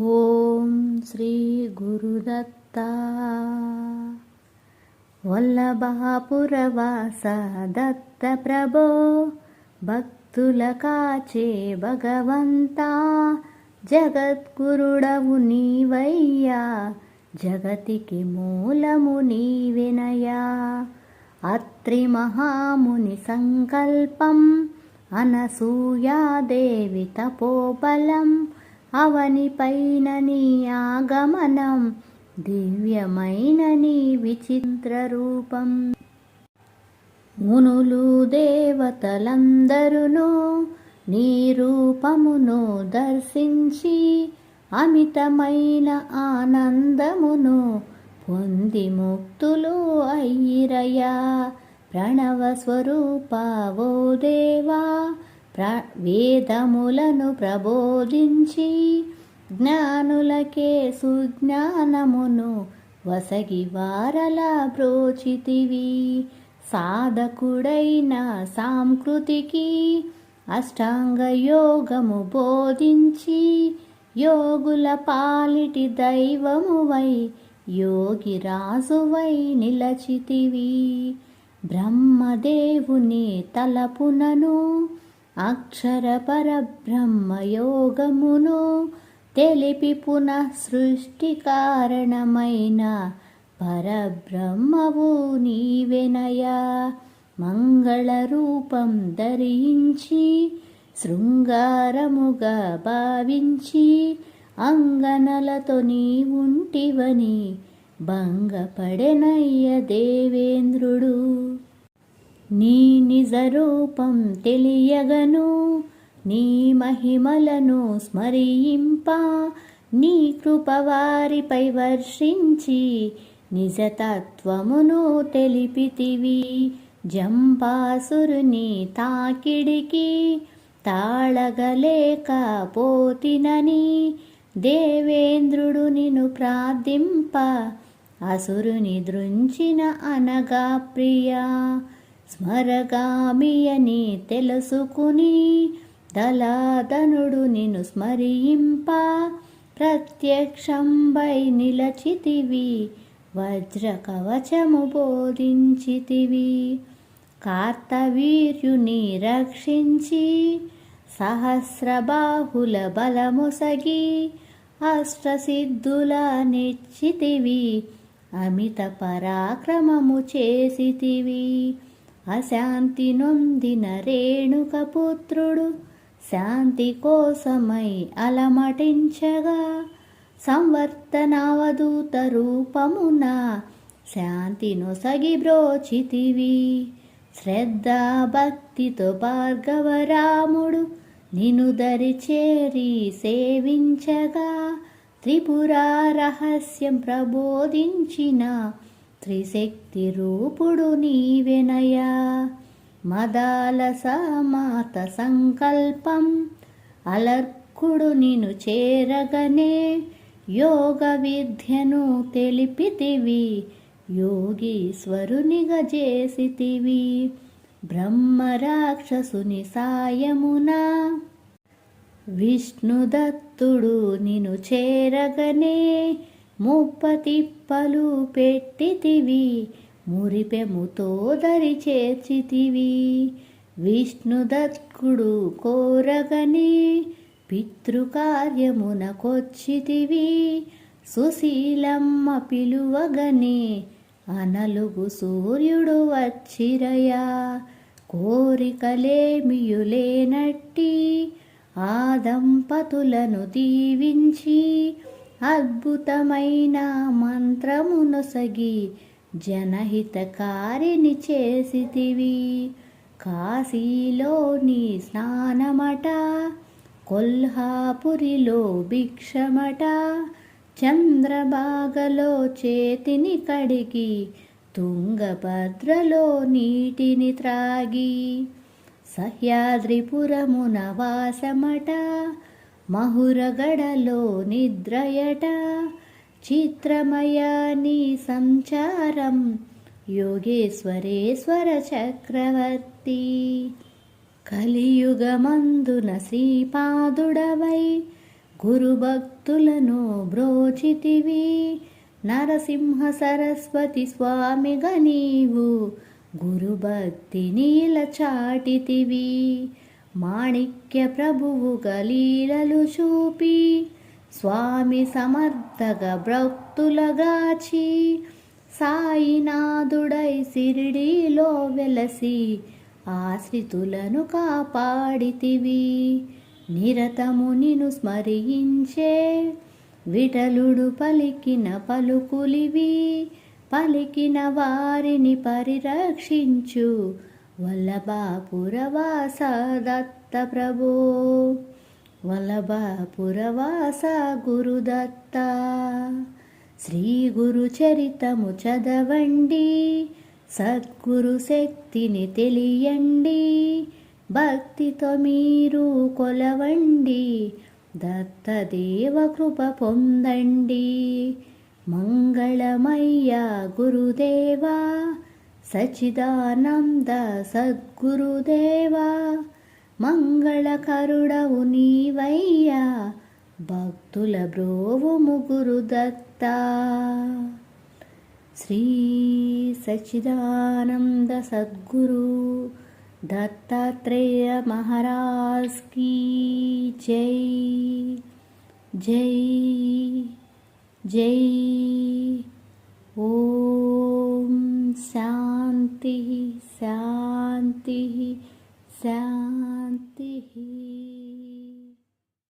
ఓం శ్రీ గురుదత్త. వల్లభాపురవాస దత్త ప్రభో భక్తుల కాచే భగవంతా. జగద్గురుడవు నీవయ్యా జగతికి మూలము నీవెనయా. అత్రి మహాముని సంకల్పం అనసూయాదేవి తపోబలం. అవనిపైన నీ ఆగమనం దివ్యమైన నీ విచిత్ర రూపం. మునులు దేవతలందరును నీ రూపమును దర్శించి అమితమైన ఆనందమును పొంది ముక్తులు అయ్యిరయా. ప్రణవ స్వరూపవో దేవా ప్ర వేదములను ప్రబోధించి జ్ఞానులకే సుజ్ఞానమును వసగి వారలా ప్రోచితివి సాధకుడైన సాంకృతికి అష్టాంగ యోగము బోధించి యోగుల పాలిటి దైవమువై యోగి రాజువై నిలచితివి. బ్రహ్మదేవుని తలపునను అక్షర పరబ్రహ్మయోగమును తెలిపి పునః సృష్టి కారణమైన పరబ్రహ్మవు నీవెనయా. మంగళ రూపం ధరించి శృంగారముగా భావించి అంగనలతో నీ ఉంటివని భంగపడెనయ్య దేవేంద్రుడు. నీ నిజ రూపం తెలియగను నీ మహిమలను స్మరింప నీ కృప వారిపై వర్షించి నిజతత్వమును తెలిపితివి. జంపాసురుని తాకిడికి తాళగలేక పోతినని దేవేంద్రుడు నిన్ను ప్రార్థింప అసురుని దృంచిన అనగా ప్రియా. స్మరగామియని తెలుసుకుని దళాదనుడు నిన్ను స్మరింప. ప్రత్యక్షంబై నిలచితివి వజ్ర కవచము బోధించితివి. కార్తవీర్యుని రక్షించి సహస్రబాహుల బలముసగి అష్టసిద్ధుల నిశ్చితివి అమిత పరాక్రమము చేసితివి. అశాంతి నొందిన రేణుక పుత్రుడు శాంతి కోసమై అలమటించగా సంవర్తనావధూత రూపమున శాంతిను సగిబ్రోచితివి. శ్రద్ధ భక్తితో భార్గవరాముడు నిను దరి చేరి సేవించగా త్రిపుర రహస్యం ప్రబోధించిన త్రిశక్తి రూపుడు నీవెనయా. మదాల సమాత సంకల్పం అలర్కుడు నిను చేరగనే. యోగ విద్యను తెలిపితివి యోగీశ్వరునిగా చేసితివి బ్రహ్మ రాక్షసుని విష్ణుదత్తుడు నిను చేరగనే. ముప్పతిప్పలు పెట్టితివి మురిపెముతో దరి చేర్చితివి. విష్ణుదత్కుడు కోరగని పితృకార్యమునకొచ్చితివి సుశీలమ్మ పిలువగని అనలుగు సూర్యుడు వచ్చిరయా. కోరికలేమియులేనట్టి ఆ దంపతులను దీవించి అద్భుతమైన మంత్రమునొసగి జనహితకారిని చేసితివి. కాశీలోని స్నానమట కొల్హాపురిలో భిక్షమట చంద్రబాగలో చేతిని కడిగి తుంగభద్రలో నీటిని త్రాగి సహ్యాద్రిపురమున వాసమట మహురగడలో నిద్రయట చిత్రమయాని సంచారం యోగేశ్వరేశ్వర చక్రవర్తి. కలియుగమందున శ్రీపాదుడవై గురుభక్తులను బ్రోచితివి. నరసింహ సరస్వతి స్వామిగా నీవు గురుభక్తి నీల చాటితివి. మాణిక్య ప్రభువు గలీలలు చూపి స్వామి సమర్థగా భక్తులగాచి సాయినాథుడై సిరిడిలో వెలసి ఆశ్రితులను కాపాడితివి. నిరతము నిను స్మరించే విఠలుడు పలికిన పలుకులివి పలికిన వారిని పరిరక్షించు వల్లభాపురవాస దత్త ప్రభో వల్లభాపురవాస గురుదత్త. శ్రీ గురు చరితము చదవండి. సద్గురు శక్తిని తెలియండి. భక్తితో మీరు కొలవండి. దత్తదేవ కృప పొందండి. మంగళమయ్య గురుదేవా సచిదానంద సద్గురుదేవా మంగళకరుడవు నీవయ్యా భక్తుల బ్రోవుము గురుదత్త. శ్రీ సచిదానంద సద్గురు దత్తాత్రేయ మహారాజ్ की జై. జై జై. శా శాంతి శాంతి శాంతి.